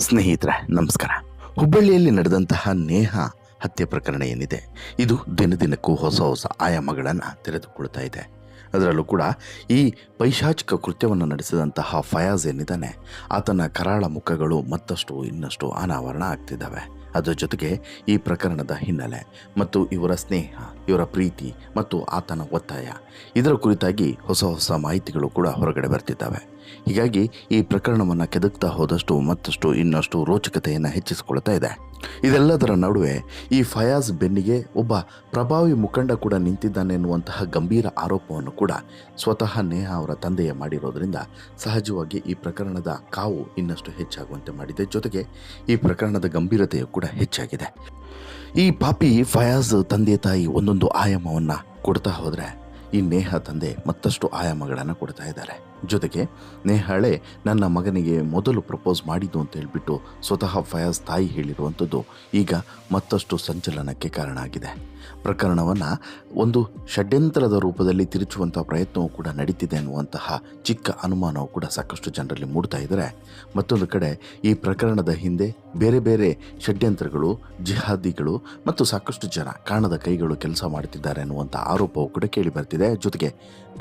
ಸ್ನೇಹಿತರೆ, ನಮಸ್ಕಾರ. ಹುಬ್ಬಳ್ಳಿಯಲ್ಲಿ ನಡೆದಂತಹ ನೇಹ ಹತ್ಯೆ ಪ್ರಕರಣ ಏನಿದೆ? ಇದು ದಿನದಿನಕ್ಕೂ ಹೊಸ ಹೊಸ ಆಯಾಮಗಳನ್ನು ತೆರೆದುಕೊಳ್ತಾ ಇದೆ. ಅದರಲ್ಲೂ ಕೂಡ ಈ ಪೈಶಾಚಿಕ ಕೃತ್ಯವನ್ನು ನಡೆಸಿದಂತಹ ಫಯಾಜ್ ಏನಿದ್ದಾನೆ, ಆತನ ಕರಾಳ ಮುಖಗಳು ಮತ್ತಷ್ಟು ಇನ್ನಷ್ಟು ಅನಾವರಣ ಆಗ್ತಿದ್ದಾವೆ. ಅದರ ಜೊತೆಗೆ ಈ ಪ್ರಕರಣದ ಹಿನ್ನೆಲೆ ಮತ್ತು ಇವರ ಸ್ನೇಹ, ಇವರ ಪ್ರೀತಿ ಮತ್ತು ಆತನ ಒತ್ತಾಯ, ಇದರ ಕುರಿತಾಗಿ ಹೊಸ ಹೊಸ ಮಾಹಿತಿಗಳು ಕೂಡ ಹೊರಗಡೆ ಬರ್ತಿದ್ದಾವೆ. ಹೀಗಾಗಿ ಈ ಪ್ರಕರಣವನ್ನು ಕೆದಕ್ತಾ ಹೋದಷ್ಟು ಮತ್ತಷ್ಟು ಇನ್ನಷ್ಟು ರೋಚಕತೆಯನ್ನು ಹೆಚ್ಚಿಸಿಕೊಳ್ತಾ ಇದೆ. ಇದೆಲ್ಲದರ ನಡುವೆ ಈ ಫಯಾಜ್ ಬೆನ್ನಿಗೆ ಒಬ್ಬ ಪ್ರಭಾವಿ ಮುಖಂಡ ಕೂಡ ನಿಂತಿದ್ದಾನೆ ಎನ್ನುವಂತಹ ಗಂಭೀರ ಆರೋಪವನ್ನು ಕೂಡ ಸ್ವತಃ ನೇಹಾ ಅವರ ತಂದೆಯೇ ಮಾಡಿರೋದ್ರಿಂದ ಸಹಜವಾಗಿ ಈ ಪ್ರಕರಣದ ಕಾವು ಇನ್ನಷ್ಟು ಹೆಚ್ಚಾಗುವಂತೆ ಮಾಡಿದೆ. ಜೊತೆಗೆ ಈ ಪ್ರಕರಣದ ಗಂಭೀರತೆಯು ಕೂಡ ಹೆಚ್ಚಾಗಿದೆ. ಈ ಪಾಪಿ ಫಯಾಜ್ ತಂದೆ ತಾಯಿ ಒಂದೊಂದು ಆಯಾಮವನ್ನು ಕೊಡ್ತಾ ಹೋದರೆ ಈ ನೇಹ ತಂದೆ ಮತ್ತಷ್ಟು ಆಯಾಮಗಳನ್ನು ಕೊಡ್ತಾ ಇದ್ದಾರೆ. ಜೊತೆಗೆ ನೇಹಾಳೆ ನನ್ನ ಮಗನಿಗೆ ಮೊದಲು ಪ್ರಪೋಸ್ ಮಾಡಿದ್ದು ಅಂತ ಹೇಳಿಬಿಟ್ಟು ಸ್ವತಃ ಫಯಾಜ್ ತಾಯಿ ಹೇಳಿರುವಂಥದ್ದು ಈಗ ಮತ್ತಷ್ಟು ಸಂಚಲನಕ್ಕೆ ಕಾರಣ ಆಗಿದೆ. ಪ್ರಕರಣವನ್ನು ಒಂದು ಷಡ್ಯಂತರದ ರೂಪದಲ್ಲಿ ತಿರುಚುವಂಥ ಪ್ರಯತ್ನವೂ ಕೂಡ ನಡೀತಿದೆ ಅನ್ನುವಂತಹ ಚಿಕ್ಕ ಅನುಮಾನವು ಕೂಡ ಸಾಕಷ್ಟು ಜನರಲ್ಲಿ ಮೂಡ್ತಾ ಇದ್ದಾರೆ. ಮತ್ತೊಂದು ಕಡೆ ಈ ಪ್ರಕರಣದ ಹಿಂದೆ ಬೇರೆ ಬೇರೆ ಷಡ್ಯಂತ್ರಗಳು, ಜಿಹಾದಿಗಳು ಮತ್ತು ಸಾಕಷ್ಟು ಜನ ಕಾಣದ ಕೈಗಳು ಕೆಲಸ ಮಾಡುತ್ತಿದ್ದಾರೆ ಅನ್ನುವಂಥ ಆರೋಪವು ಕೂಡ ಕೇಳಿ ಬರ್ತಿದೆ. ಜೊತೆಗೆ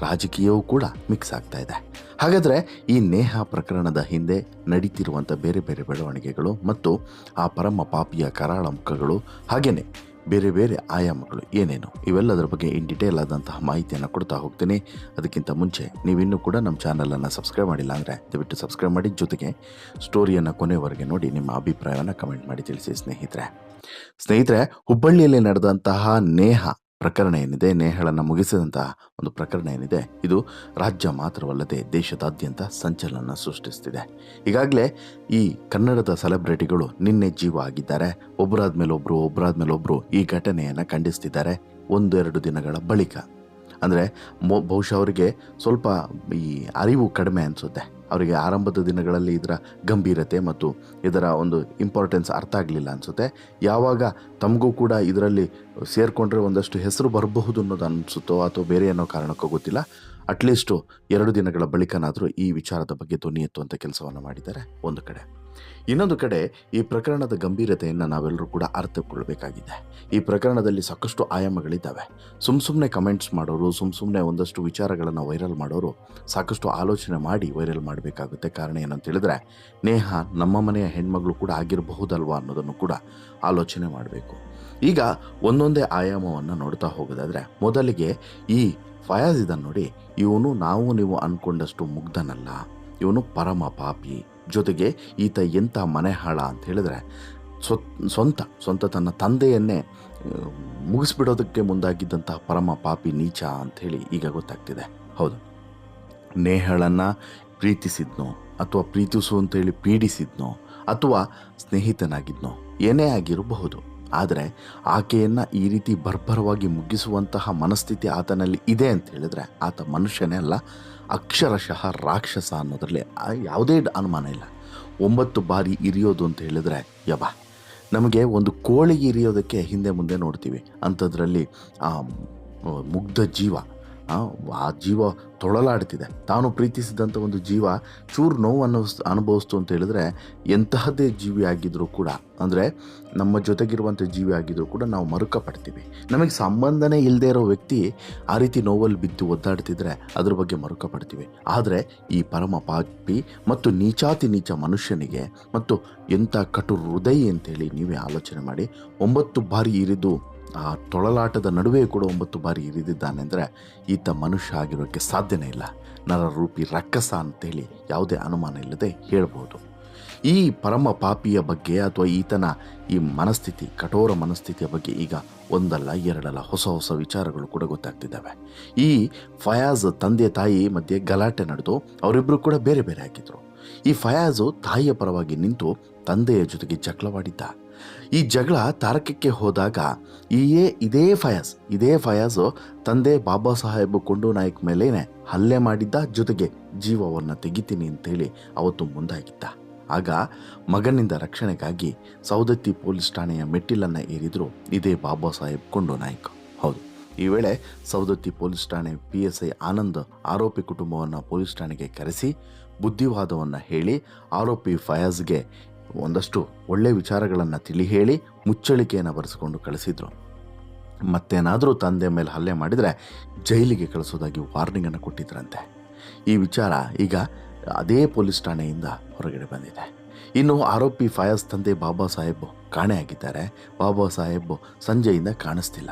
ರಾಜಕೀಯವೂ ಕೂಡ ಮಿಕ್ಸ್ ಆಗ್ತಾ ಇದೆ. ಹಾಗಾದರೆ ಈ ನೇಹ ಪ್ರಕರಣದ ಹಿಂದೆ ನಡೀತಿರುವಂಥ ಬೇರೆ ಬೇರೆ ಬೆಳವಣಿಗೆಗಳು ಮತ್ತು ಆ ಪರಮ ಪಾಪಿಯ ಕರಾಳ ಮುಖಗಳು ಹಾಗೆಯೇ ಬೇರೆ ಬೇರೆ ಆಯಾಮಗಳು ಏನೇನು ಇವೆಲ್ಲದರ ಬಗ್ಗೆ ಇನ್ ಡಿಟೇಲ್ ಆದಂತಹ ಮಾಹಿತಿಯನ್ನು ಕೊಡ್ತಾ ಹೋಗ್ತೀನಿ. ಅದಕ್ಕಿಂತ ಮುಂಚೆ ನೀವಿನ್ನೂ ಕೂಡ ನಮ್ಮ ಚಾನಲನ್ನು ಸಬ್ಸ್ಕ್ರೈಬ್ ಮಾಡಿಲ್ಲ ಅಂದರೆ ದಯವಿಟ್ಟು ಸಬ್ಸ್ಕ್ರೈಬ್ ಮಾಡಿ. ಜೊತೆಗೆ ಸ್ಟೋರಿಯನ್ನು ಕೊನೆವರೆಗೆ ನೋಡಿ, ನಿಮ್ಮ ಅಭಿಪ್ರಾಯವನ್ನು ಕಮೆಂಟ್ ಮಾಡಿ ತಿಳಿಸಿ ಸ್ನೇಹಿತರೆ. ಸ್ನೇಹಿತರೆ, ಹುಬ್ಬಳ್ಳಿಯಲ್ಲಿ ನಡೆದಂತಹ ನೇಹ ಪ್ರಕರಣ ಏನಿದೆ, ನೇಹಳನ್ನು ಮುಗಿಸಿದಂತಹ ಒಂದು ಪ್ರಕರಣ ಏನಿದೆ, ಇದು ರಾಜ್ಯ ಮಾತ್ರವಲ್ಲದೆ ದೇಶದಾದ್ಯಂತ ಸಂಚಲನ ಸೃಷ್ಟಿಸ್ತಿದೆ. ಈಗಾಗಲೇ ಈ ಕನ್ನಡದ ಸೆಲೆಬ್ರಿಟಿಗಳು ನಿನ್ನೆ ಜೀವ ಆಗಿದ್ದಾರೆ. ಒಬ್ಬರಾದ್ಮೇಲೆ ಒಬ್ಬರು ಒಬ್ಬರಾದ್ಮೇಲೆ ಒಬ್ಬರು ಈ ಘಟನೆಯನ್ನು ಖಂಡಿಸ್ತಿದ್ದಾರೆ ಒಂದೆರಡು ದಿನಗಳ ಬಳಿಕ. ಅಂದರೆ ಮೊ, ಬಹುಶಃ ಅವರಿಗೆ ಸ್ವಲ್ಪ ಈ ಅರಿವು ಕಡಿಮೆ ಅನಿಸುತ್ತೆ. ಅವರಿಗೆ ಆರಂಭದ ದಿನಗಳಲ್ಲಿ ಇದರ ಗಂಭೀರತೆ ಮತ್ತು ಇದರ ಒಂದು ಇಂಪಾರ್ಟೆನ್ಸ್ ಅರ್ಥ ಆಗಲಿಲ್ಲ ಅನಿಸುತ್ತೆ. ಯಾವಾಗ ತಮಗೂ ಕೂಡ ಇದರಲ್ಲಿ ಸೇರಿಕೊಂಡ್ರೆ ಒಂದಷ್ಟು ಹೆಸರು ಬರಬಹುದು ಅನ್ನೋದು ಅನಿಸುತ್ತೋ ಅಥವಾ ಬೇರೆ ಏನೋ ಕಾರಣಕ್ಕೂ ಗೊತ್ತಿಲ್ಲ. ಅಟ್ಲೀಸ್ಟು ಎರಡು ದಿನಗಳ ಬಳಿಕನಾದರೂ ಈ ವಿಚಾರದ ಬಗ್ಗೆ ಧ್ವನಿ ಎತ್ತುವಂಥ ಕೆಲಸವನ್ನು ಮಾಡಿದ್ದಾರೆ. ಒಂದು ಕಡೆ. ಇನ್ನೊಂದು ಕಡೆ ಈ ಪ್ರಕರಣದ ಗಂಭೀರತೆಯನ್ನು ನಾವೆಲ್ಲರೂ ಕೂಡ ಅರ್ಥಕೊಳ್ಳಬೇಕಾಗಿದೆ ಈ ಪ್ರಕರಣದಲ್ಲಿ ಸಾಕಷ್ಟು ಆಯಾಮಗಳಿದ್ದಾವೆ. ಸುಮ್ಮ ಸುಮ್ಮನೆ ಕಮೆಂಟ್ಸ್ ಮಾಡೋರು ಸುಮ್ಮ ಸುಮ್ಮನೆ ಒಂದಷ್ಟು ವಿಚಾರಗಳನ್ನು ವೈರಲ್ ಮಾಡೋರು ಸಾಕಷ್ಟು ಆಲೋಚನೆ ಮಾಡಿ ವೈರಲ್ ಮಾಡಬೇಕಾಗುತ್ತೆ. ಕಾರಣ ಏನಂತ ಹೇಳಿದ್ರೆ, ನೇಹ ನಮ್ಮ ಮನೆಯ ಹೆಣ್ಮಗಳು ಕೂಡ ಆಗಿರಬಹುದಲ್ವಾ ಅನ್ನೋದನ್ನು ಕೂಡ ಆಲೋಚನೆ ಮಾಡಬೇಕು. ಈಗ ಒಂದೊಂದೇ ಆಯಾಮವನ್ನು ನೋಡ್ತಾ ಹೋಗೋದಾದರೆ, ಮೊದಲಿಗೆ ಈ ಫಯಾಜ್ ಇದನ್ನು ನೋಡಿ, ಇವನು ನಾವು ನೀವು ಅಂದ್ಕೊಂಡಷ್ಟು ಮುಗ್ಧನಲ್ಲ. ಇವನು ಪರಮ ಪಾಪಿ. ಜೊತೆಗೆ ಈತ ಎಂಥ ಮನೆ ಹಾಳ ಅಂತ ಹೇಳಿದ್ರೆ ಸ್ವ ಸ್ವಂತ ಸ್ವಂತ ತನ್ನ ತಂದೆಯನ್ನೇ ಮುಗಿಸ್ಬಿಡೋದಕ್ಕೆ ಮುಂದಾಗಿದ್ದಂತಹ ಪರಮ ಪಾಪಿ ನೀಚ ಅಂಥೇಳಿ ಈಗ ಗೊತ್ತಾಗ್ತಿದೆ. ಹೌದು. ನೇಹಳನ್ನು ಪ್ರೀತಿಸಿದ್ನೋ ಅಥವಾ ಪ್ರೀತಿಸು ಅಂತೇಳಿ ಪೀಡಿಸಿದ್ನೋ ಅಥವಾ ಸ್ನೇಹಿತನಾಗಿದ್ನೋ ಏನೇ ಆಗಿರಬಹುದು. ಆದರೆ ಆಕೆಯನ್ನು ಈ ರೀತಿ ಬರ್ಬರವಾಗಿ ಮುಗಿಸುವಂತಹ ಮನಸ್ಥಿತಿ ಆತನಲ್ಲಿ ಇದೆ ಅಂತ ಹೇಳಿದ್ರೆ ಆತ ಮನುಷ್ಯನೇ ಅಲ್ಲ. ಅಕ್ಷರಶಃ ರಾಕ್ಷಸ ಅನ್ನೋದರಲ್ಲಿ ಯಾವುದೇ ಅನುಮಾನ ಇಲ್ಲ. ಒಂಬತ್ತು ಬಾರಿ ಇರಿಯೋದು ಅಂತ ಹೇಳಿದ್ರೆ ಯಬ. ನಮಗೆ ಒಂದು ಕೋಳಿಗೆ ಇರಿಯೋದಕ್ಕೆ ಹಿಂದೆ ಮುಂದೆ ನೋಡ್ತೀವಿ. ಅಂಥದ್ರಲ್ಲಿ ಆ, ಮುಗ್ಧ ಜೀವ ಆ, ಜೀವ ತೊಳಲಾಡ್ತಿದೆ. ತಾನು ಪ್ರೀತಿಸಿದಂಥ ಒಂದು ಜೀವ ಚೂರು ನೋವನ್ನು ಅನುಭವಿಸ್ತು ಅಂತ ಹೇಳಿದ್ರೆ ಎಂತಹದ್ದೇ ಜೀವಿ ಆಗಿದ್ರು ಕೂಡ ಅಂದರೆ ನಮ್ಮ ಜೊತೆಗಿರುವಂಥ ಜೀವಿ ಆಗಿದ್ರು ಕೂಡ ನಾವು ಮರುಕ ಪಡ್ತೀವಿ ನಮಗೆ ಸಂಬಂಧನೇ ಇಲ್ಲದೇ ಇರೋ ವ್ಯಕ್ತಿ ಆ ರೀತಿ ನೋವಲ್ಲಿ ಬಿದ್ದು ಒದ್ದಾಡ್ತಿದ್ರೆ ಅದ್ರ ಬಗ್ಗೆ ಮರುಕ ಪಡ್ತೀವಿ ಆದರೆ ಈ ಪರಮ ಪಾಪಿ ಮತ್ತು ನೀಚಾತಿ ನೀಚ ಮನುಷ್ಯನಿಗೆ ಮತ್ತು ಎಂಥ ಕಟು ಹೃದಯ ಅಂತೇಳಿ ನೀವೇ ಆಲೋಚನೆ ಮಾಡಿ ಒಂಬತ್ತು ಬಾರಿ ಇರಿದು ಆ ತೊಳಲಾಟದ ನಡುವೆ ಕೂಡ ಒಂಬತ್ತು ಬಾರಿ ಇರಿದಿದ್ದಾನೆ ಅಂದರೆ ಈತ ಮನುಷ್ಯ ಆಗಿರೋಕ್ಕೆ ಸಾಧ್ಯನೇ ಇಲ್ಲ. ನರರೂಪಿ ರಕ್ಕಸ ಅಂತೇಳಿ ಯಾವುದೇ ಅನುಮಾನ ಇಲ್ಲದೆ ಹೇಳ್ಬೋದು. ಈ ಪರಮ ಪಾಪಿಯ ಬಗ್ಗೆ ಅಥವಾ ಈತನ ಈ ಮನಸ್ಥಿತಿ, ಕಠೋರ ಮನಸ್ಥಿತಿಯ ಬಗ್ಗೆ ಈಗ ಒಂದಲ್ಲ, ಎರಡಲ್ಲ ಹೊಸ ಹೊಸ ವಿಚಾರಗಳು ಕೂಡ ಗೊತ್ತಾಗ್ತಿದ್ದಾವೆ. ಈ ಫಯಾಜ್ ತಂದೆ ತಾಯಿ ಮಧ್ಯೆ ಗಲಾಟೆ ನಡೆದು ಅವರಿಬ್ಬರು ಕೂಡ ಬೇರೆ ಬೇರೆ ಆಗಿದ್ದರು ಈ ಫಯಾಜು ತಾಯಿಯ ಪರವಾಗಿ ನಿಂತು ತಂದೆಯ ಜೊತೆಗೆ ಜಗಳವಾಡಿದ್ದ. ಈ ಜಗಳ ತಾರಕಕ್ಕೆ ಹೋದಾಗ ಈಯೇ ಇದೇ ಫಯಾಜ್, ಇದೇ ಫಯಾಜು ತಂದೆ ಬಾಬಾ ಸಾಹೇಬ್ ಕೊಂಡು ನಾಯಕ್ ಮೇಲೇನೆ ಹಲ್ಲೆ ಮಾಡಿದ್ದ ಜೊತೆಗೆ ಜೀವವನ್ನು ತೆಗಿತೀನಿ ಅಂತೇಳಿ ಅವತ್ತು ಮುಂದಾಗಿದ್ದ. ಆಗ ಮಗನಿಂದ ರಕ್ಷಣೆಗಾಗಿ ಸೌದತ್ತಿ ಪೊಲೀಸ್ ಠಾಣೆಯ ಮೆಟ್ಟಿಲನ್ನು ಏರಿದ್ರು ಇದೇ ಬಾಬಾ ಸಾಹೇಬ್ ಕೊಂಡು ನಾಯಕ್. ಹೌದು, ಈ ವೇಳೆ ಸೌದತ್ತಿ ಪೊಲೀಸ್ ಠಾಣೆ ಪಿ ಎಸ್ ಐ ಆನಂದ್ ಆರೋಪಿ ಕುಟುಂಬವನ್ನು ಪೊಲೀಸ್ ಠಾಣೆಗೆ ಕರೆಸಿ ಬುದ್ಧಿವಾದವನ್ನು ಹೇಳಿ ಆರೋಪಿ ಫಯಾಜ್ಗೆ ಒಂದಷ್ಟು ಒಳ್ಳೆ ವಿಚಾರಗಳನ್ನು ತಿಳಿ ಹೇಳಿ ಮುಚ್ಚಳಿಕೆಯನ್ನು ಬರೆಸಿಕೊಂಡು ಕಳಿಸಿದ್ರು. ಮತ್ತೇನಾದರೂ ತಂದೆ ಮೇಲೆ ಹಲ್ಲೆ ಮಾಡಿದರೆ ಜೈಲಿಗೆ ಕಳಿಸೋದಾಗಿ ವಾರ್ನಿಂಗನ್ನು ಕೊಟ್ಟಿದ್ರಂತೆ. ಈ ವಿಚಾರ ಈಗ ಅದೇ ಪೊಲೀಸ್ ಠಾಣೆಯಿಂದ ಹೊರಗಡೆ ಬಂದಿದೆ. ಇನ್ನು ಆರೋಪಿ ಫಯಾಜ್ ತಂದೆ ಬಾಬಾ ಸಾಹೇಬ್ ಕಾಣೆಯಾಗಿದ್ದಾರೆ. ಬಾಬಾ ಸಾಹೇಬ್ ಸಂಜೆಯಿಂದ ಕಾಣಿಸ್ತಿಲ್ಲ.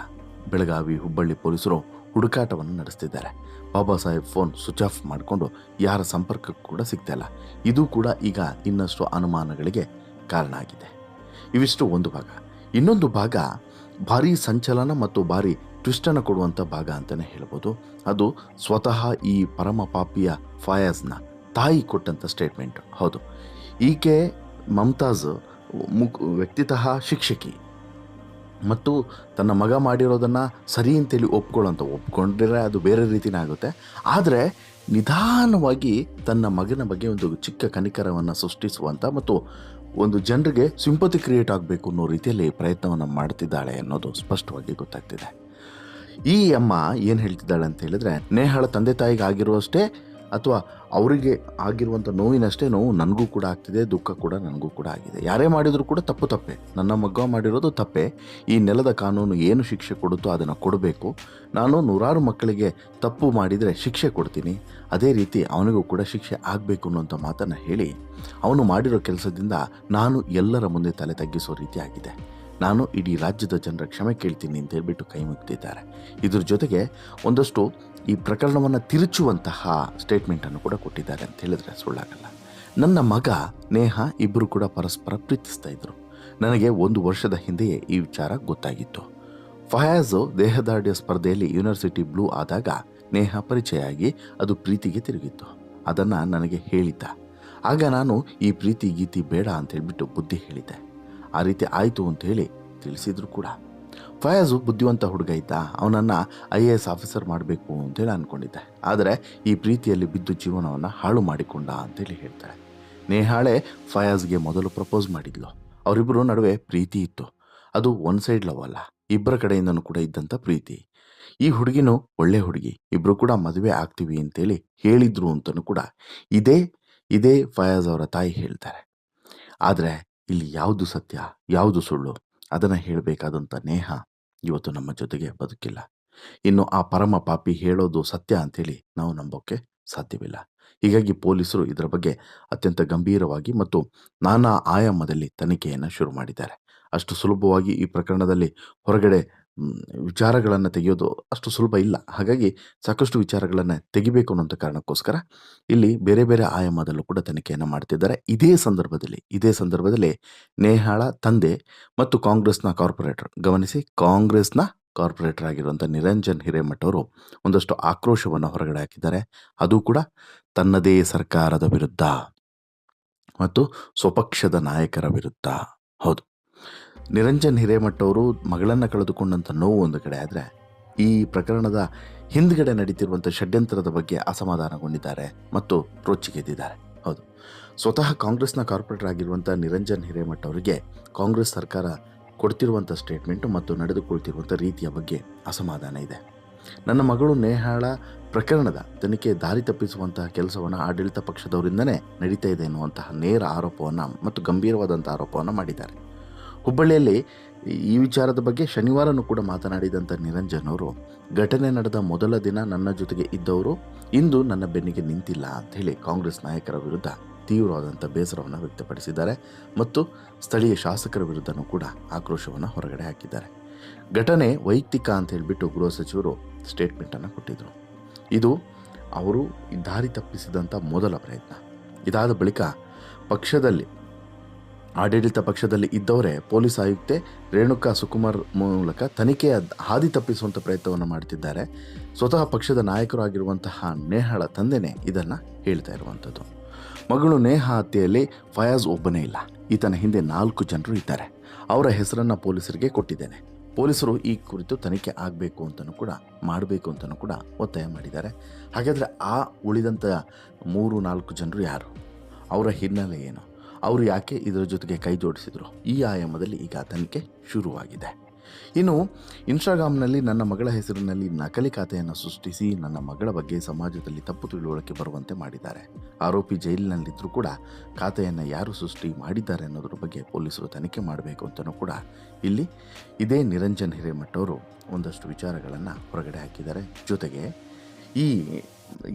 ಬೆಳಗಾವಿ ಹುಬ್ಬಳ್ಳಿ ಪೊಲೀಸರು ಹುಡುಕಾಟವನ್ನು ನಡೆಸ್ತಿದ್ದಾರೆ. Baba Saheb phone switch off ಮಾಡಿಕೊಂಡು ಯಾರ ಸಂಪರ್ಕಕ್ಕೂ ಕೂಡ ಸಿಗ್ತಾಯಿಲ್ಲ ಇದು ಕೂಡ ಈಗ ಇನ್ನಷ್ಟು ಅನುಮಾನಗಳಿಗೆ ಕಾರಣ ಆಗಿದೆ. ಇವಿಷ್ಟು ಒಂದು ಭಾಗ. ಇನ್ನೊಂದು ಭಾಗ ಭಾರೀ ಸಂಚಲನ ಮತ್ತು ಭಾರಿ ಟ್ವಿಸ್ಟನ್ನು ಕೊಡುವಂಥ ಭಾಗ ಅಂತಲೇ ಹೇಳ್ಬೋದು. ಅದು ಸ್ವತಃ ಈ ಪರಮ ಪಾಪಿಯ ಫಯಾಜ್ನ ತಾಯಿ ಕೊಟ್ಟಂಥ ಸ್ಟೇಟ್ಮೆಂಟ್ ಹೌದು. ಈಕೆ ಮಮತಾಜ್ ಮುಕ್ ವ್ಯಕ್ತಿತಃ ಶಿಕ್ಷಕಿ. ಮತ್ತು ತನ್ನ ಮಗ ಮಾಡಿರೋದನ್ನು ಸರಿ ಅಂತೇಳಿ ಒಪ್ಕೊಳ್ಳೋಂಥ ಒಪ್ಕೊಂಡ್ರೆ ಅದು ಬೇರೆ ರೀತಿನೇ ಆಗುತ್ತೆ. ಆದರೆ ನಿಧಾನವಾಗಿ ತನ್ನ ಮಗನ ಬಗ್ಗೆ ಒಂದು ಚಿಕ್ಕ ಕನಿಕರವನ್ನು ಸೃಷ್ಟಿಸುವಂಥ ಮತ್ತು ಒಂದು ಜನರಿಗೆ ಸಿಂಪತಿ ಕ್ರಿಯೇಟ್ ಆಗಬೇಕು ಅನ್ನೋ ರೀತಿಯಲ್ಲಿ ಪ್ರಯತ್ನವನ್ನು ಮಾಡ್ತಿದ್ದಾಳೆ ಅನ್ನೋದು ಸ್ಪಷ್ಟವಾಗಿ ಗೊತ್ತಾಗ್ತಿದೆ. ಈ ಅಮ್ಮ ಏನು ಹೇಳ್ತಿದ್ದಾಳೆ ಅಂತ ಹೇಳಿದ್ರೆ, ನೇಹಾಳ ತಂದೆ ತಾಯಿಗೆ ಆಗಿರುವಷ್ಟೇ ಅಥವಾ ಅವರಿಗೆ ಆಗಿರುವಂಥ ನೋವಿನಷ್ಟೇ ನೋವು ನನಗೂ ಕೂಡ ಆಗ್ತಿದೆ, ದುಃಖ ಕೂಡ ನನಗೂ ಕೂಡ ಆಗಿದೆ. ಯಾರೇ ಮಾಡಿದರೂ ಕೂಡ ತಪ್ಪು ತಪ್ಪೆ. ನನ್ನ ಮಗ್ಗ ಮಾಡಿರೋದು ತಪ್ಪೆ. ಈ ನೆಲದ ಕಾನೂನು ಏನು ಶಿಕ್ಷೆ ಕೊಡುತ್ತೋ ಅದನ್ನು ಕೊಡಬೇಕು. ನಾನು ನೂರಾರು ಮಕ್ಕಳಿಗೆ ತಪ್ಪು ಮಾಡಿದರೆ ಶಿಕ್ಷೆ ಕೊಡ್ತೀನಿ. ಅದೇ ರೀತಿ ಅವನಿಗೂ ಕೂಡ ಶಿಕ್ಷೆ ಆಗಬೇಕು ಅನ್ನೋಂಥ ಮಾತನ್ನು ಹೇಳಿ, ಅವನು ಮಾಡಿರೋ ಕೆಲಸದಿಂದ ನಾನು ಎಲ್ಲರ ಮುಂದೆ ತಲೆ ತಗ್ಗಿಸೋ ರೀತಿ ಆಗಿದೆ. ನಾನು ಇಡೀ ರಾಜ್ಯದ ಜನರ ಕ್ಷಮೆ ಕೇಳ್ತೀನಿ ಅಂತ ಹೇಳ್ಬಿಟ್ಟು ಕೈ ಮುಗ್ದಿದ್ದಾರೆ. ಇದ್ರ ಜೊತೆಗೆ ಒಂದಷ್ಟು ಈ ಪ್ರಕರಣವನ್ನು ತಿರುಚುವಂತಹ ಸ್ಟೇಟ್ಮೆಂಟನ್ನು ಕೂಡ ಕೊಟ್ಟಿದ್ದಾರೆ ಅಂತ ಹೇಳಿದ್ರೆ ಸುಳ್ಳಾಗಲ್ಲ. ನನ್ನ ಮಗ, ನೇಹ ಇಬ್ಬರು ಕೂಡ ಪರಸ್ಪರ ಪ್ರೀತಿಸ್ತಾ ಇದ್ರು. ನನಗೆ ಒಂದು ವರ್ಷದ ಹಿಂದೆಯೇ ಈ ವಿಚಾರ ಗೊತ್ತಾಗಿತ್ತು. ಫಯಾಜು ದೇಹದಾಢ್ಯ ಸ್ಪರ್ಧೆಯಲ್ಲಿ ಯೂನಿವರ್ಸಿಟಿ ಬ್ಲೂ ಆದಾಗ ನೇಹ ಪರಿಚಯ ಆಗಿ ಅದು ಪ್ರೀತಿಗೆ ತಿರುಗಿತ್ತು. ಅದನ್ನು ನನಗೆ ಹೇಳಿದ್ದ. ಆಗ ನಾನು ಈ ಪ್ರೀತಿ ಗೀತಿ ಬೇಡ ಅಂತ ಹೇಳಿಬಿಟ್ಟು ಬುದ್ಧಿ ಹೇಳಿದ್ದೆ. ಆ ರೀತಿ ಆಯಿತು ಅಂತ ಹೇಳಿ ತಿಳಿಸಿದ್ರು ಕೂಡ. ಫಯಾಜು ಬುದ್ಧಿವಂತ ಹುಡುಗ ಇದ್ದ ಅವನನ್ನು ಐ ಎ ಎಸ್ ಆಫೀಸರ್ ಮಾಡಬೇಕು ಅಂತೇಳಿ ಅಂದ್ಕೊಂಡಿದ್ದೆ ಆದರೆ ಈ ಪ್ರೀತಿಯಲ್ಲಿ ಬಿದ್ದು ಜೀವನವನ್ನು ಹಾಳು ಮಾಡಿಕೊಂಡ ಅಂತೇಳಿ ಹೇಳ್ತಾಳೆ. ನೇಹಾಳೆ ಫಯಾಜ್ಗೆ ಮೊದಲು ಪ್ರಪೋಸ್ ಮಾಡಿದ್ಲು. ಅವರಿಬ್ಬರು ನಡುವೆ ಪ್ರೀತಿ ಇತ್ತು. ಅದು ಒನ್ ಸೈಡ್ ಲವ್ ಅಲ್ಲ, ಇಬ್ಬರ ಕಡೆಯಿಂದನೂ ಕೂಡ ಇದ್ದಂಥ ಪ್ರೀತಿ. ಈ ಹುಡುಗಿನೂ ಒಳ್ಳೆ ಹುಡುಗಿ ಇಬ್ಬರು ಕೂಡ ಮದುವೆ ಆಗ್ತೀವಿ ಅಂತೇಳಿ ಹೇಳಿದ್ರು ಅಂತಲೂ ಕೂಡ ಇದೇ ಇದೇ ಫಯಾಜ್ ಅವರ ತಾಯಿ ಹೇಳ್ತಾರೆ. ಆದರೆ ಇಲ್ಲಿ ಯಾವುದು ಸತ್ಯ, ಯಾವುದು ಸುಳ್ಳು, ಅದನ್ನು ಹೇಳಬೇಕಾದಂಥ ನೇಹ ಇವತ್ತು ನಮ್ಮ ಜೊತೆಗೆ ಬದುಕಿಲ್ಲ. ಇನ್ನು ಆ ಪರಮ ಪಾಪಿ ಹೇಳೋದು ಸತ್ಯ ಅಂತೇಳಿ ನಾವು ನಂಬೋಕ್ಕೆ ಸಾಧ್ಯವಿಲ್ಲ. ಹೀಗಾಗಿ ಪೊಲೀಸರು ಇದರ ಬಗ್ಗೆ ಅತ್ಯಂತ ಗಂಭೀರವಾಗಿ ಮತ್ತು ನಾನಾ ಆಯಾಮದಲ್ಲಿ ತನಿಖೆಯನ್ನು ಶುರು ಮಾಡಿದ್ದಾರೆ. ಅಷ್ಟು ಸುಲಭವಾಗಿ ಈ ಪ್ರಕರಣದಲ್ಲಿ ಹೊರಗಡೆ ವಿಚಾರಗಳನ್ನು ತೆಗೆಯೋದು ಅಷ್ಟು ಸುಲಭ ಇಲ್ಲ. ಹಾಗಾಗಿ ಸಾಕಷ್ಟು ವಿಚಾರಗಳನ್ನು ತೆಗಿಬೇಕು ಅನ್ನೋಂಥ ಕಾರಣಕ್ಕೋಸ್ಕರ ಇಲ್ಲಿ ಬೇರೆ ಬೇರೆ ಆಯಾಮದಲ್ಲೂ ಕೂಡ ತನಿಖೆಯನ್ನು ಮಾಡ್ತಿದ್ದಾರೆ. ಇದೇ ಸಂದರ್ಭದಲ್ಲಿ ಇದೇ ಸಂದರ್ಭದಲ್ಲಿ ನೇಹಾಳ ತಂದೆ ಮತ್ತು ಕಾಂಗ್ರೆಸ್ನ ಕಾರ್ಪೊರೇಟರ್. ಗಮನಿಸಿ, ಕಾಂಗ್ರೆಸ್ನ ಕಾರ್ಪೊರೇಟರ್ ಆಗಿರುವಂಥ ನಿರಂಜನ್ ಹಿರೇಮಠ್ ಅವರು ಒಂದಷ್ಟು ಆಕ್ರೋಶವನ್ನು ಹೊರಗಡೆ ಹಾಕಿದ್ದಾರೆ. ಅದು ಕೂಡ ತನ್ನದೇ ಸರ್ಕಾರದ ವಿರುದ್ಧ ಮತ್ತು ಸ್ವಪಕ್ಷದ ನಾಯಕರ ವಿರುದ್ಧ. ಹೌದು. ನಿರಂಜನ್ ಹಿರೇಮಠ್ ಅವರು ಮಗಳನ್ನು ಕಳೆದುಕೊಂಡಂಥ ನೋವು ಒಂದು ಕಡೆ ಆದರೆ ಈ ಪ್ರಕರಣದ ಹಿಂದ್ಗಡೆ ನಡೀತಿರುವಂಥ ಷಡ್ಯಂತ್ರದ ಬಗ್ಗೆ ಅಸಮಾಧಾನಗೊಂಡಿದ್ದಾರೆ ಮತ್ತು ರೋಚಿಗೆದ್ದಿದ್ದಾರೆ ಹೌದು. ಸ್ವತಃ ಕಾಂಗ್ರೆಸ್ನ ಕಾರ್ಪೊರೇಟರ್ ಆಗಿರುವಂಥ ನಿರಂಜನ್ ಹಿರೇಮಠ್ ಅವರಿಗೆ ಕಾಂಗ್ರೆಸ್ ಸರ್ಕಾರ ಕೊಡ್ತಿರುವಂಥ ಸ್ಟೇಟ್ಮೆಂಟು ಮತ್ತು ನಡೆದುಕೊಳ್ತಿರುವಂಥ ರೀತಿಯ ಬಗ್ಗೆ ಅಸಮಾಧಾನ ಇದೆ. ನನ್ನ ಮಗಳು ನೇಹಾಳ ಪ್ರಕರಣದ ತನಿಖೆ ದಾರಿ ತಪ್ಪಿಸುವಂತಹ ಕೆಲಸವನ್ನು ಆಡಳಿತ ಪಕ್ಷದವರಿಂದನೇ ನಡೀತಾ ಇದೆ ಎನ್ನುವಂತಹ ನೇರ ಆರೋಪವನ್ನು ಮತ್ತು ಗಂಭೀರವಾದಂಥ ಆರೋಪವನ್ನು ಮಾಡಿದ್ದಾರೆ. ಹುಬ್ಬಳ್ಳಿಯಲ್ಲಿ ಈ ವಿಚಾರದ ಬಗ್ಗೆ ಶನಿವಾರನೂ ಕೂಡ ಮಾತನಾಡಿದಂಥ ನಿರಂಜನ್ ಅವರು, ಘಟನೆ ನಡೆದ ಮೊದಲ ದಿನ ನನ್ನ ಜೊತೆಗೆ ಇದ್ದವರು ಇಂದು ನನ್ನ ಬೆನ್ನಿಗೆ ನಿಂತಿಲ್ಲ ಅಂತ ಹೇಳಿ ಕಾಂಗ್ರೆಸ್ ನಾಯಕರ ವಿರುದ್ಧ ತೀವ್ರವಾದಂಥ ಬೇಸರವನ್ನು ವ್ಯಕ್ತಪಡಿಸಿದ್ದಾರೆ ಮತ್ತು ಸ್ಥಳೀಯ ಶಾಸಕರ ವಿರುದ್ಧನೂ ಕೂಡ ಆಕ್ರೋಶವನ್ನು ಹೊರಗಡೆ ಹಾಕಿದ್ದಾರೆ. ಘಟನೆ ವೈಯಕ್ತಿಕ ಅಂತ ಹೇಳಿಬಿಟ್ಟು ಗೃಹ ಸಚಿವರು ಸ್ಟೇಟ್ಮೆಂಟನ್ನು ಕೊಟ್ಟಿದ್ದರು ಇದು ಅವರು ದಾರಿ ತಪ್ಪಿಸಿದಂಥ ಮೊದಲ ಪ್ರಯತ್ನ. ಇದಾದ ಬಳಿಕ ಪಕ್ಷದಲ್ಲಿ ಆಡಳಿತ ಪಕ್ಷದಲ್ಲಿ ಇದ್ದವರೇ ಪೊಲೀಸ್ ಆಯುಕ್ತೆ ರೇಣುಕಾ ಸುಕುಮಾರ್ ಮೂಲಕ ತನಿಖೆಯ ಹಾದಿ ತಪ್ಪಿಸುವಂಥ ಪ್ರಯತ್ನವನ್ನು ಮಾಡ್ತಿದ್ದಾರೆ. ಸ್ವತಃ ಪಕ್ಷದ ನಾಯಕರು ಆಗಿರುವಂತಹ ನೇಹಾಳ ತಂದೆನೇ ಇದನ್ನು ಹೇಳ್ತಾ ಇರುವಂಥದ್ದು ಮಗಳು ನೇಹಾ ಹತ್ಯೆಯಲ್ಲಿ ಫಯಾಜ್ ಒಬ್ಬನೇ ಇಲ್ಲ. ಈತನ ಹಿಂದೆ ನಾಲ್ಕು ಜನರು ಇದ್ದಾರೆ. ಅವರ ಹೆಸರನ್ನು ಪೊಲೀಸರಿಗೆ ಕೊಟ್ಟಿದ್ದೇನೆ. ಪೊಲೀಸರು ಈ ಕುರಿತು ತನಿಖೆ ಆಗಬೇಕು ಅಂತಲೂ ಕೂಡ, ಮಾಡಬೇಕು ಅಂತಲೂ ಕೂಡ ಒತ್ತಾಯ ಮಾಡಿದ್ದಾರೆ. ಹಾಗಾದರೆ ಆ ಉಳಿದಂಥ ಮೂರು ನಾಲ್ಕು ಜನರು ಯಾರು? ಅವರ ಹಿನ್ನೆಲೆ ಏನು? ಅವರು ಯಾಕೆ ಇದರ ಜೊತೆಗೆ ಕೈ ಜೋಡಿಸಿದರು? ಈ ಆಯಾಮದಲ್ಲಿ ಈಗ ತನಿಖೆ ಶುರುವಾಗಿದೆ. ಇನ್ನು, ಇನ್ಸ್ಟಾಗ್ರಾಮ್ನಲ್ಲಿ ನನ್ನ ಮಗಳ ಹೆಸರಿನಲ್ಲಿ ನಕಲಿ ಖಾತೆಯನ್ನು ಸೃಷ್ಟಿಸಿ ನನ್ನ ಮಗಳ ಬಗ್ಗೆ ಸಮಾಜದಲ್ಲಿ ತಪ್ಪು ತಿಳುವಳಿಕೆ ಬರುವಂತೆ ಮಾಡಿದ್ದಾರೆ. ಆರೋಪಿ ಜೈಲಿನಲ್ಲಿದ್ದರೂ ಕೂಡ ಖಾತೆಯನ್ನು ಯಾರು ಸೃಷ್ಟಿ ಮಾಡಿದ್ದಾರೆ ಅನ್ನೋದ್ರ ಬಗ್ಗೆ ಪೊಲೀಸರು ತನಿಖೆ ಮಾಡಬೇಕು ಅಂತಲೂ ಕೂಡ ಇಲ್ಲಿ ಇದೇ ನಿರಂಜನ್ ಹಿರೇಮಠ್ ಅವರು ಒಂದಷ್ಟು ವಿಚಾರಗಳನ್ನು ಹೊರಗಡೆ ಹಾಕಿದ್ದಾರೆ. ಜೊತೆಗೆ ಈ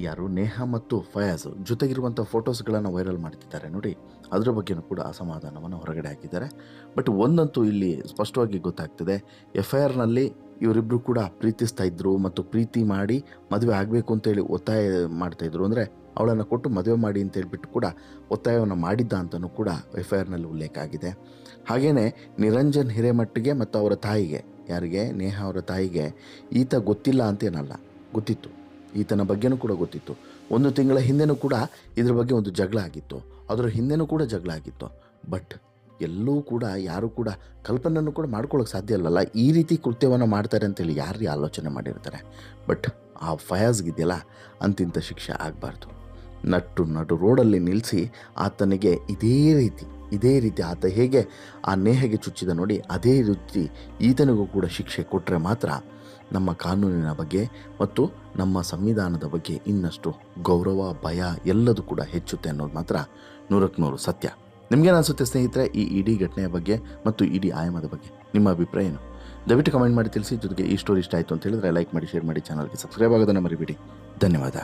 ಯಾರು ನೇಹಾ ಮತ್ತು ಫಯಾಜ್ ಜೊತೆಗಿರುವಂಥ ಫೋಟೋಸ್ಗಳನ್ನು ವೈರಲ್ ಮಾಡ್ತಿದ್ದಾರೆ ನೋಡಿ. ಅದರ ಬಗ್ಗೆನೂ ಕೂಡ ಅಸಮಾಧಾನವನ್ನು ಹೊರಗಡೆ ಹಾಕಿದ್ದಾರೆ. ಬಟ್ ಒಂದಂತೂ ಇಲ್ಲಿ ಸ್ಪಷ್ಟವಾಗಿ ಗೊತ್ತಾಗ್ತದೆ. ಎಫ್ ಐ ಆರ್ನಲ್ಲಿ ಇವರಿಬ್ಬರು ಕೂಡ ಪ್ರೀತಿಸ್ತಾ ಇದ್ರು ಮತ್ತು ಪ್ರೀತಿ ಮಾಡಿ ಮದುವೆ ಆಗಬೇಕು ಅಂತೇಳಿ ಒತ್ತಾಯ ಮಾಡ್ತಾ ಇದ್ರು. ಅಂದರೆ ಅವಳನ್ನು ಕೊಟ್ಟು ಮದುವೆ ಮಾಡಿ ಅಂತ ಹೇಳಿಬಿಟ್ಟು ಕೂಡ ಒತ್ತಾಯವನ್ನು ಮಾಡಿದ್ದ ಅಂತಲೂ ಕೂಡ ಎಫ್ ಐ ಆರ್ನಲ್ಲಿ ಉಲ್ಲೇಖ ಆಗಿದೆ. ಹಾಗೆಯೇ ನಿರಂಜನ್ ಹಿರೇಮಟ್ಟಿಗೆ ಮತ್ತು ಅವರ ತಾಯಿಗೆ, ಯಾರಿಗೆ? ನೇಹ ಅವರ ತಾಯಿಗೆ ಈತ ಗೊತ್ತಿಲ್ಲ ಅಂತೇನಲ್ಲ ಗೊತ್ತಿತ್ತು. ಈತನ ಬಗ್ಗೆನೂ ಕೂಡ ಗೊತ್ತಿತ್ತು. ಒಂದು ತಿಂಗಳ ಹಿಂದೆನೂ ಕೂಡ ಇದ್ರ ಬಗ್ಗೆ ಒಂದು ಜಗಳ ಆಗಿತ್ತು. ಅದರ ಹಿಂದೆನೂ ಕೂಡ ಜಗಳ ಆಗಿತ್ತು. ಬಟ್ ಎಲ್ಲೂ ಕೂಡ ಯಾರು ಕೂಡ ಕಲ್ಪನೆಯನ್ನು ಕೂಡ ಮಾಡ್ಕೊಳ್ಳೋಕೆ ಸಾಧ್ಯ ಇಲ್ಲಲ್ಲ. ಈ ರೀತಿ ಕೃತ್ಯವನ್ನು ಮಾಡ್ತಾರೆ ಅಂತೇಳಿ ಯಾರು ಆಲೋಚನೆ ಮಾಡಿರ್ತಾರೆ. ಬಟ್ ಆ ಫಯಾಜ್ಗಿದೆಯಲ್ಲ ಅಂತಿಂಥ ಶಿಕ್ಷೆ ಆಗಬಾರ್ದು. ನಟ್ಟು ನಟು ರೋಡಲ್ಲಿ ನಿಲ್ಲಿಸಿ ಆತನಿಗೆ ಇದೇ ರೀತಿ ಇದೇ ರೀತಿ ಆತ ಹೇಗೆ ಆ ನೇಹಗೆ ಚುಚ್ಚಿದ ನೋಡಿ ಅದೇ ರೀತಿ ಈತನಿಗೂ ಕೂಡ ಶಿಕ್ಷೆ ಕೊಟ್ಟರೆ ಮಾತ್ರ ನಮ್ಮ ಕಾನೂನಿನ ಬಗ್ಗೆ ಮತ್ತು ನಮ್ಮ ಸಂವಿಧಾನದ ಬಗ್ಗೆ ಇನ್ನಷ್ಟು ಗೌರವ, ಭಯ ಎಲ್ಲದೂ ಕೂಡ ಹೆಚ್ಚುತ್ತೆ ಅನ್ನೋದು ಮಾತ್ರ ನೂರಕ್ಕೆ ನೂರು ಸತ್ಯ. ನಿಮಗೇನು ಅನಿಸುತ್ತೆ ಸ್ನೇಹಿತರೆ, ಈ ಇಡೀ ಘಟನೆಯ ಬಗ್ಗೆ ಮತ್ತು ಇಡೀ ಆಯಾಮದ ಬಗ್ಗೆ ನಿಮ್ಮ ಅಭಿಪ್ರಾಯ ಏನು? ದಯವಿಟ್ಟು ಕಮೆಂಟ್ ಮಾಡಿ ತಿಳಿಸಿ, ಜೊತೆಗೆ ಈ ಸ್ಟೋರಿ ಇಷ್ಟ ಆಯಿತು ಅಂತ ಹೇಳಿದ್ರೆ ಲೈಕ್ ಮಾಡಿ ಶೇರ್ ಮಾಡಿ ಚಾನಲ್ಗೆ ಸಬ್ಸ್ಕ್ರೈಬ್ ಆಗೋದನ್ನು ಮರಿಬೇಡಿ. ಧನ್ಯವಾದ.